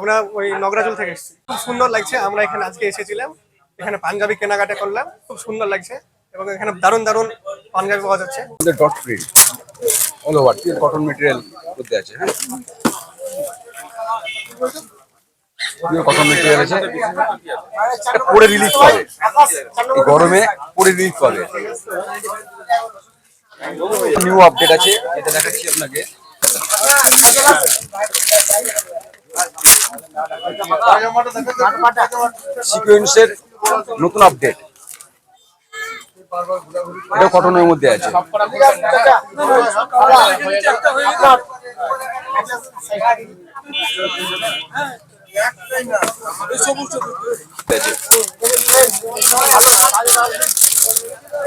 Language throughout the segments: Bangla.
আমরা ওই নগরাজল থেকে এসেছি। খুব সুন্দর লাগছে, আমরা এখানে আজকে এসেছিলাম। এখানে পাঞ্জাবি কেনাকাটা করলাম, খুব সুন্দর লাগছে এবং এখানে দারুণ দারুণ পাঞ্জাবি পাওয়া যাচ্ছে। Dot print all over cotton material মধ্যে আছে হ্যাঁ? কটন আছে। পরে রিলিজ পাবে গরমে পরে রিলিজ পাবে নিউ আপডেট আছে এটা দেখাচ্ছি আপনাকে। সিকোয়েন্সের নতুন আপডেট এটা কটনের মধ্যে আছে।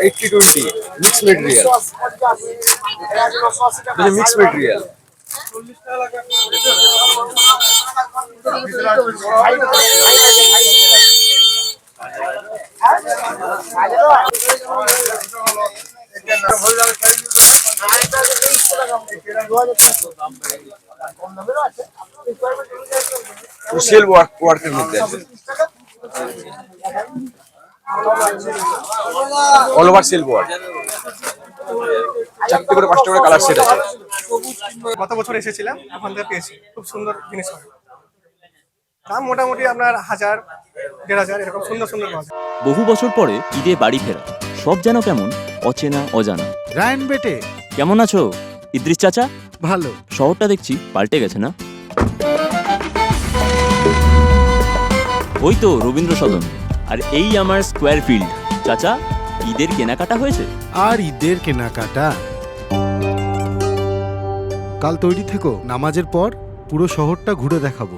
Eighty twenty mix material mix material self work ওয়ার্কের মধ্যে আছে অল ওভার সেল ওয়ার্ক চারটে করে পাঁচটা করে কালার সেট আছে। গত বছর এসেছিলাম ওখান থেকে পেয়েছি। খুব সুন্দর জিনিস হয় দাম মোটামুটি আপনার হাজার দেড় হাজার এরকম সুন্দর সুন্দর পাওয়া বহু বছর পরে ঈদে বাড়ি ফেরা। সব যেন কেমন অচেনা অজানা। রায়ন বেটে। কেমন আছো ইদ্রিস চাচা? ভালো। শহরটা দেখছি পাল্টে গেছে না? ওই তো রবীন্দ্র সদন আর এই আমার স্কোয়ার ফিল্ড। চাচা ঈদের কেনাকাটা হয়েছে? আর ঈদের কেনাকাটা? কাল তৈরি থেকো নামাজের পর পুরো শহরটা ঘুরে দেখাবো।